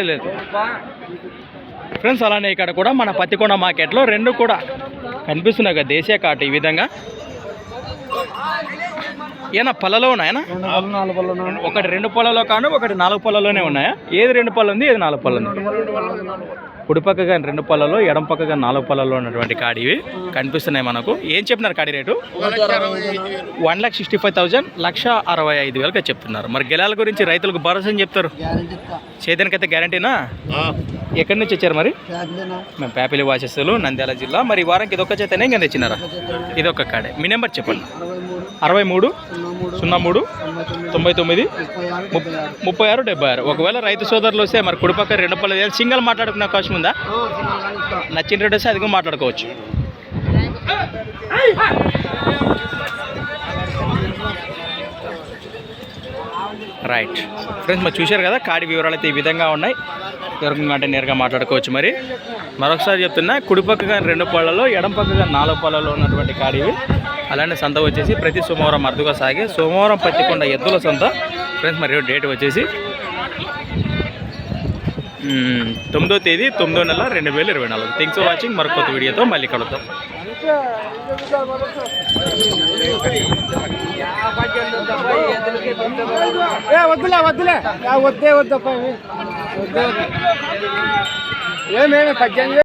లేదు ఫ్రెండ్స్ అలానే ఇక్కడ కూడా మన పత్తికొండ మార్కెట్లో రెండు కూడా కనిపిస్తున్నాయి కదా దేశీయ కాటు ఈ విధంగా. ఏనా పళ్ళలో ఉన్నాయనా నాలుగు పళ్ళు ఒకటి రెండు పళ్ళలో కాను ఒకటి నాలుగు పళ్ళలోనే ఉన్నాయా? ఏది రెండు పళ్ళు ఉంది ఏది నాలుగు పళ్ళు ఉంది? కుడి పక్క కానీ రెండు పళ్ళలో ఎడం పక్క కానీ నాలుగు పళ్ళలో ఉన్నటువంటి కాడి ఇవి కనిపిస్తున్నాయి మనకు. ఏం చెప్పినారు కాడి rate? One lakh sixty five thousand లక్ష అరవై ఐదు వేలకి చెప్తున్నారు. మరి గెలాల గురించి రైతులకు భరోసా అని చెప్తారు? చేతనికైతే గ్యారంటీనా? ఎక్కడి నుంచి వచ్చారు మరి? మేము పేపలి వాసస్సులు నంద్యాల జిల్లా. మరి ఈ వారానికి ఇదొక్క చేతనే ఇంకా తెచ్చినారా? ఇదొక్క కాడే. మీ నెంబర్ చెప్పండి. అరవై మూడు సున్నా మూడు తొంభై తొమ్మిది ముప్- ముప్పై ఆరు డెబ్బై ఆరు ఒకవేళ రైతు సోదరులు వస్తే మరి కుడిపక్క రెండు పళ్ళు సింగిల్ మాట్లాడుకునే అవకాశం ఉందా నచ్చిన రేట్ వస్తే అది కూడా మాట్లాడుకోవచ్చు రైట్ ఫ్రెండ్స్ మరి చూశారు కదా కాడి వివరాలు అయితే ఈ విధంగా ఉన్నాయి. ఎవరికి అంటే నేరుగా మాట్లాడుకోవచ్చు మరి. మరొకసారి చెప్తున్నా కుడిపక్కగా కానీ రెండు పళ్ళలో ఎడం పక్క కానీ నాలుగు పళ్ళలో ఉన్నటువంటి కాడివి అలానే సంత వచ్చేసి ప్రతి సోమవారం అరుదుగా సాగే సోమవారం పత్తికొండ ఎద్దుల సంత. ఫ్రెండ్స్ మరి డేట్ వచ్చేసి తొమ్మిదో తేదీ తొమ్మిదో నెల రెండు వేల ఇరవై నాలుగు. థ్యాంక్స్ ఫర్ వాచింగ్ మరొక వీడియోతో మళ్ళీ కలుద్దాం. ఏ వద్దులే వద్దులే. వద్దే వద్దప్ప. వద్దే వద్దు. ఏమేమి పద్దెనిమిది